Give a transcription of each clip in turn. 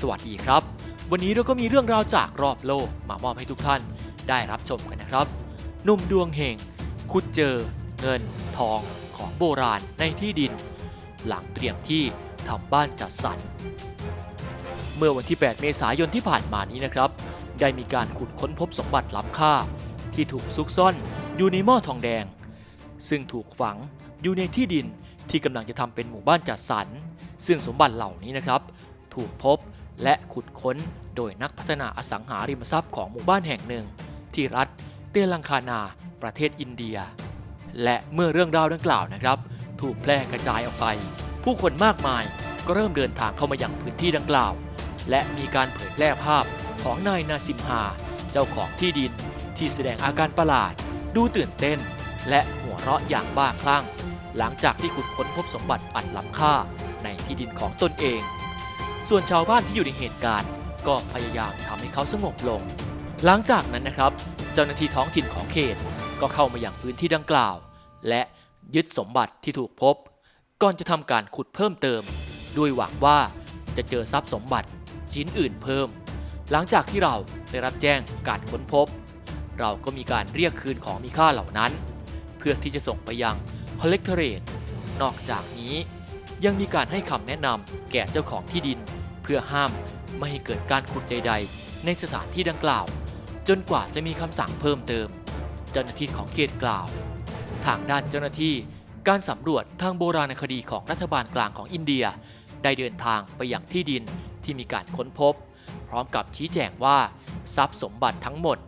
สวัสดีครับ วันนี้เราก็มีเรื่องราวจากรอบโลกมามอบให้ทุกท่านได้รับชมกันนะครับ หนุ่มดวงเฮงขุดเจอ เงิน ทองของโบราณในที่ดิน หลังเตรียมที่ทำบ้านจัดสรร เมื่อวันที่ 8 เมษายนที่ผ่านมานี้นะครับ ได้มีการขุดค้นพบสมบัติล้ำค่า ที่ถูกซุกซ่อนอยู่ในหม้อทองแดง ซึ่งถูกฝังอยู่ในที่ดินที่กำลังจะทำเป็นหมู่บ้านจัดสรร ซึ่งสมบัติเหล่านี้นะครับ ถูกพบ และขุดค้นโดยนักพัฒนาอสังหาริมทรัพย์ของหมู่บ้านแห่งหนึ่ง ที่รัฐเตลังคานา ประเทศอินเดีย และเมื่อเรื่องราวดังกล่าวนะครับ ถูกแพร่กระจายออกไป ผู้คนมากมายก็เริ่มเดินทางเข้ามาอยังพื้นที่ดังกล่าว และมีการเผยแพร่ภาพของนายนาซิมฮาเจ้าของที่ดิน ที่แสดงอาการประหลาด ดูตื่นเต้น และหัวเราะอย่างบ้าคลั่ง หลังจากที่ขุดค้นพบสมบัติอันล้ำค่าในที่ดินของตนเอง ส่วนชาวบ้านที่อยู่ในเหตุการณ์ ก็พยายามทำให้เขาสงบลง หลังจากนั้นนะครับ เจ้าหน้าที่ท้องถิ่นของเขตก็เข้ามาอย่างพื้นที่ดังกล่าว และยึดสมบัติที่ถูกพบ ก่อนจะทำการขุดเพิ่มเติม ด้วยหวังว่าจะเจอทรัพย์สมบัติชิ้นอื่นเพิ่ม หลังจากที่เราได้รับแจ้งการค้นพบ เราก็มีการเรียกคืนของมีค่าเหล่านั้น เพื่อที่จะส่งไปยัง Collectorate นอกจากนี้ยังมีการให้คำแนะนำแก่เจ้าของที่ดิน พื่อห้ามไม่ให้เกิดการขุดใด ๆ ในสถานที่ดังกล่าว จนกว่าจะมีคำสั่งเพิ่มเติม เจ้าหน้าที่ของเขตกล่าว ทางด้านเจ้าหน้าที่การสำรวจทางโบราณคดีของรัฐบาลกลางของอินเดีย ได้เดินทางไปยังที่ดินที่มีการค้นพบ พร้อมกับชี้แจงว่า ทรัพย์สมบัติทั้งหมด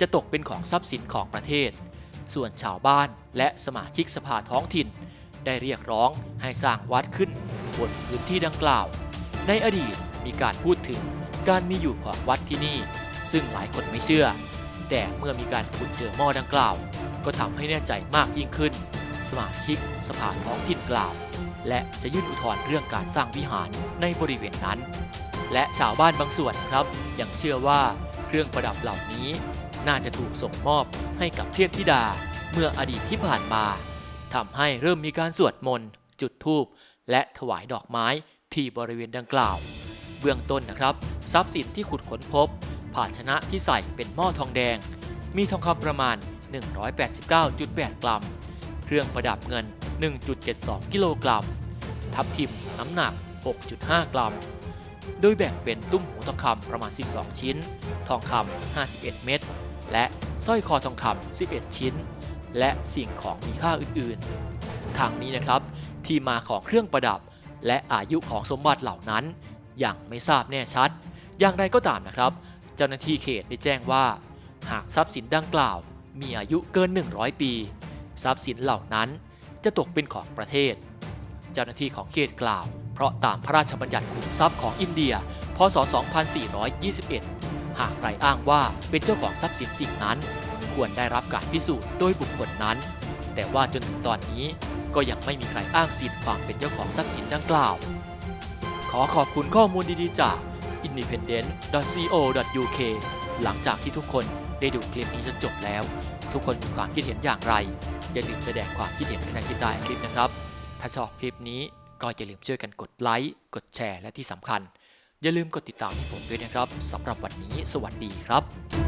จะตกเป็นของทรัพย์สินของประเทศ ส่วนชาวบ้านและสมาชิกสภาท้องถิ่น ได้เรียกร้องให้สร้างวัดขึ้นบนพื้นที่ดังกล่าว ในอดีต มีการพูดถึงการมีอยู่ของวัดที่นี่ ซึ่งหลายคนไม่เชื่อ แต่เมื่อมีการขุดเจอหม้อดังกล่าว ก็ทำให้แน่ใจมากยิ่งขึ้น สมาชิกสภาท้องถิ่นกล่าว และจะยื่นอุทธรณ์เรื่องการสร้างวิหารในบริเวณนั้น และชาวบ้านบางส่วนครับยังเชื่อว่าเครื่องประดับเหล่านี้ น่าจะถูกส่งมอบให้กับเทพธิดาเมื่ออดีตที่ผ่านมาทำให้เริ่มมีการสวดมนต์จุดธูปและถวายดอกไม้ที่บริเวณดังกล่าว บื้องต้นนะครับ ทรัพย์สินที่ขุดค้นพบ ภาชนะที่ใส่เป็นหม้อทองแดง มีทองคำประมาณ 189.8 กรัม เครื่องประดับเงิน 1.72 กิโลกรัม ทับทิมน้ำหนัก 6.5 กรัม โดยแบ่งเป็นตุ้มหูทองคำประมาณ 12 ชิ้น ทองคำ 51 เม็ด และสร้อยคอทองคำ 11 ชิ้น และสิ่งของมีค่าอื่นๆ ทางนี้นะครับ ที่มาของเครื่องประดับและอายุของสมบัติเหล่านั้น อยังไม่ทราบแน่ชัด อย่างไรก็ตามนะครับ เจ้าหน้าที่เขตได้แจ้งว่า หากทรัพย์สินดังกล่าว มีอายุเกิน 100 ปี ทรัพย์สินเหล่านั้นจะตกเป็นของประเทศ เจ้าหน้าที่ของเขตกล่าว เพราะตามพระราชบัญญัติขุมทรัพย์ของอินเดีย พศ 2421 หากใครอ้างว่าเป็นเจ้าของทรัพย์สินสิ่งนั้น ควรได้รับการพิสูจน์โดยบุคคลนั้น แต่ว่าจนถึงตอนนี้ก็ยังไม่มีใครอ้างสิทธิ์ความเป็นเจ้าของทรัพย์สินดังกล่าว ขอขอบคุณข้อมูลดีๆจาก independent.co.uk หลังจากที่ทุกคนได้ดูคลิปนี้จนจบแล้ว ทุกคนมีความคิดเห็นอย่างไร อย่าลืมแสดงความคิดเห็นในที่ใต้คลิปนะครับ ถ้าชอบคลิปนี้ก็อย่าลืมช่วยกันกดไลค์ กดแชร์ และที่สำคัญ อย่าลืมกดติดตามให้ผมด้วยนะครับสำหรับวันนี้ สวัสดีครับ